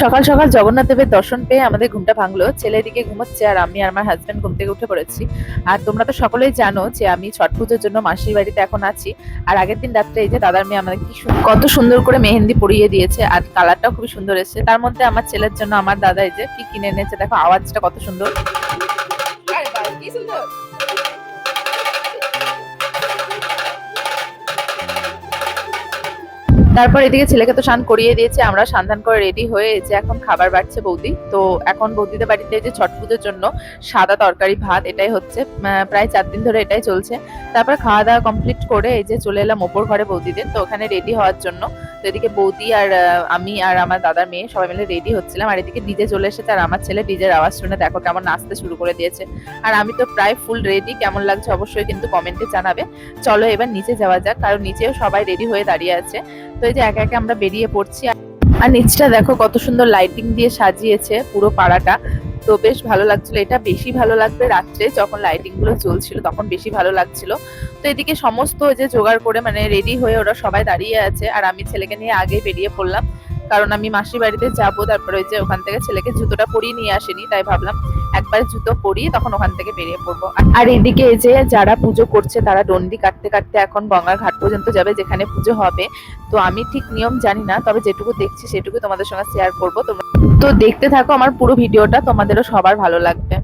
সকাল সকাল জগন্নাথ দেবের দর্শন পেয়ে আমাদের ঘুমটা ভাঙলো। ছেলে এদিকে ঘুমোচ্ছে আর আমি আর আমার হাজব্যান্ড ঘুম থেকে উঠে পড়েছি। আর তোমরা তো সকলেই জানো যে আমি ছট পুজোর জন্য মাসির বাড়িতে এখন আছি। আর আগের দিন রাত্রে এই যে দাদার মেয়ে আমাদের কি কত সুন্দর করে মেহেন্দি পরিয়ে দিয়েছে আর কালারটাও খুবই সুন্দর এসেছে। তার মধ্যে আমার ছেলের জন্য আমার দাদা এই যে কি কিনে এনেছে, দেখো আওয়াজটা কত সুন্দর। কি সুন্দর? তারপর এদিকে ছেলেকে তো স্নান করিয়ে দিয়েছে, আমরা সান্ধান করে রেডি হয়ে যে এখন খাবার বাড়ছে বৌদি। তো এখন বৌদিদের বাড়িতে যে ছট পুজোর জন্য সাদা তরকারি, ভাত, এটাই হচ্ছে প্রায় চার দিন ধরে এটাই চলছে। তারপর খাওয়া দাওয়া কমপ্লিট করে এই যে চলে এলাম ওপর ঘরে বৌদিদের, তো ওখানে রেডি হওয়ার জন্য। তো এদিকে বৌদি আর আমি আর আমার দাদার মেয়ে সবাই মিলে রেডি হচ্ছিলাম। আর এদিকে ডিজে চলে এসেছে আর আমার ছেলে ডিজের আওয়াজ শুনে দেখো কেমন নাচতে শুরু করে দিয়েছে। আর আমি তো প্রায় ফুল রেডি কেমন লাগছে অবশ্যই কিন্তু কমেন্টে জানাবে। চলো এবার নিচে যাওয়া যাক, কারণ নিচেও সবাই রেডি হয়ে দাঁড়িয়ে আছে। তো এই যে একে একে আমরা বেরিয়ে পড়ছি। আর নিচটা দেখো কত সুন্দর লাইটিং দিয়ে সাজিয়েছে পুরো পাড়াটা। তো বেশ ভালো লাগছিল। এটা বেশি ভালো লাগবে রাত্রে যখন লাইটিংগুলো চলছিল, তখন বেশি ভালো লাগছিল। তো এদিকে সমস্ত যে জোগাড় করে মানে রেডি হয়ে ওরা সবাই দাঁড়িয়ে আছে। আর আমি ছেলেকে নিয়ে আগে বেরিয়ে পড়লাম। কারণ আমি মাসির বাড়িতে যাব, তারপরে ওই যে ওখান থেকে ছেলেকে জুতোটা পরিয়ে নিয়ে আসেনি, তাই ভাবলাম একবার জুতো পরিয়ে তখন ওখান থেকে বেরিয়ে পড়ব। আর এদিকে এই যে যারা পুজো করছে, তারা ডন্ডি কাটতে কাটতে এখন গঙ্গার ঘাট পর্যন্ত যাবে, যেখানে পুজো হবে। তো আমি ঠিক নিয়ম জানি না, তবে যেটুকু দেখছি সেটুকু তোমাদের সঙ্গে শেয়ার করব। তো দেখতে থাকো আমার পুরো ভিডিওটা, তোমাদেরও সবার ভালো লাগবে।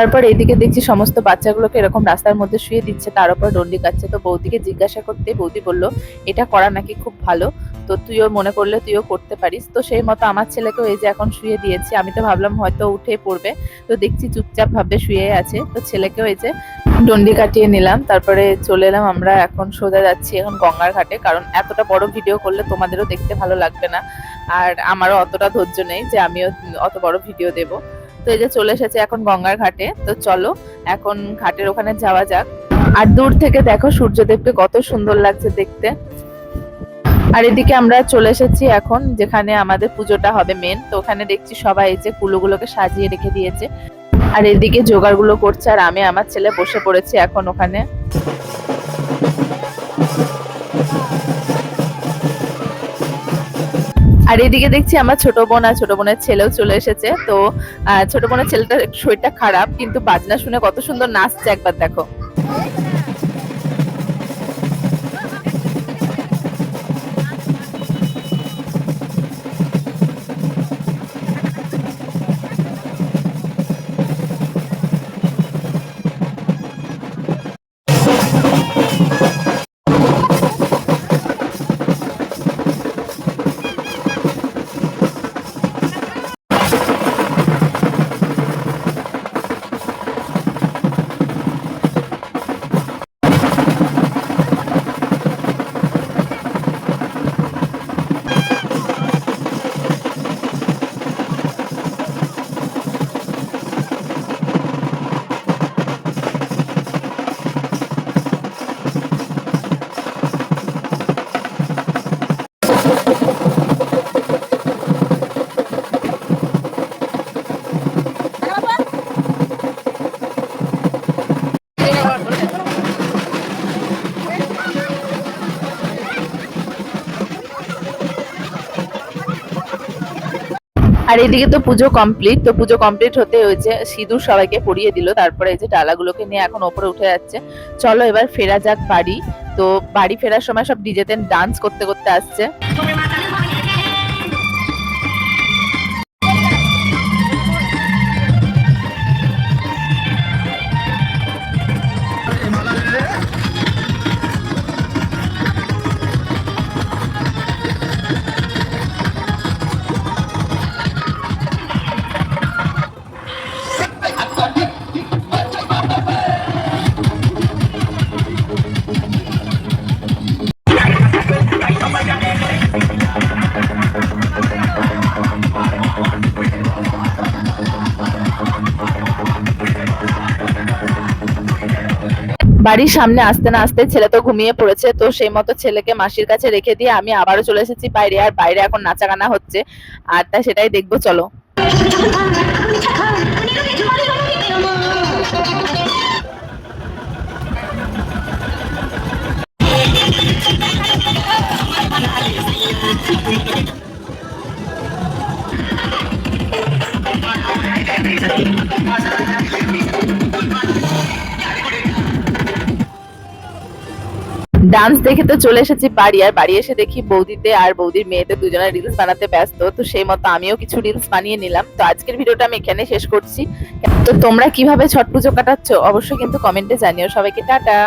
তারপর এইদিকে দেখছি সমস্ত বাচ্চাগুলোকে এরকম রাস্তার মধ্যে শুয়ে দিচ্ছে, তার উপর ডন্ডি কাটছে। তো বৌদিকে জিজ্ঞাসা করতে বৌদি বলল, এটা করা নাকি খুব ভালো? তো তুইও মনে করলে তুইও করতে পারিস। তো সেই মতো আমার ছেলেকেও এই যে এখন শুয়ে দিয়েছি, আমি তো ভাবলাম হয়তো উঠে পড়বে। তো দেখছি চুপচাপ ভাবে শুয়ে আছে। তো ছেলেকেও এই যে ডন্ডি কাটিয়ে নিলাম, তারপরে চলে এলাম আমরা এখন সোজা যাচ্ছি এখন গঙ্গার ঘাটে। কারণ এতটা বড় ভিডিও করলে তোমাদেরও দেখতে ভালো লাগবে না। আর আমারও অতটা ধৈর্য নেই যে আমিও অত বড় ভিডিও দেবো। তো এই যে চলে এসেছে এখন গঙ্গার ঘাটে। তো চলো, এখন ঘাটের ওখানে যাওয়া যাক। আর দূর থেকে দেখো সূর্যদেবকে কত সুন্দর লাগছে দেখতে। আর এদিকে আমরা চলে এসেছি এখন, যেখানে আমাদের পুজোটা হবে মেন তো ওখানে দেখছি সবাই এই যে কুলোগুলোকে সাজিয়ে রেখে দিয়েছে। আর এদিকে জোগাড়গুলো করছে, আর আমি আমার ছেলে বসে পড়েছি এখন ওখানে। আর এদিকে দেখছি আমার ছোট বোন আর ছোট বোনের ছেলেও চলে এসেছে। তো ছোট বোনের ছেলেটার শরীরটা খারাপ, কিন্তু বাজনা শুনে কত সুন্দর নাচছে একবার দেখো। আর এদিকে তো পুজো কমপ্লিট তো পুজো কমপ্লিট হতে হয়েছে। সিঁদুর সবাইকে পরিয়ে দিল, তারপরে এই যে ডালাগুলোকে নিয়ে এখন ওপরে উঠে যাচ্ছে। চলো এবার ফেরা যাক বাড়ি। তো বাড়ি ফেরার সময় সব ডিজেতে ডান্স করতে করতে আসছে। বাড়ির সামনে আসতে না আসতে ছেলে তো ঘুমিয়ে পড়েছে। তো সেই মতো ছেলেকে মাসির কাছে রেখে দিয়ে আমি আবারও চলে এসেছি বাইরে, আর বাইরে এখন নাচা গানা হচ্ছে। আর তাই সেটাই দেখব, চলো। ডান্স দেখে তো চলে এসেছি বাড়ি, আর বাড়ি এসে দেখি বৌদিতে আর বৌদির মেয়েতে দুজনে রিলস বানাতে ব্যস্ত, তো সেই মতো আমিও কিছু রিলস বানিয়ে নিলাম। তো আজকের ভিডিওটা আমি এখানে শেষ করছি। তো তোমরা কীভাবে ছট পুজো কাটাচ্ছ অবশ্যই কিন্তু কমেন্টে জানিও। সবাইকে টাটা!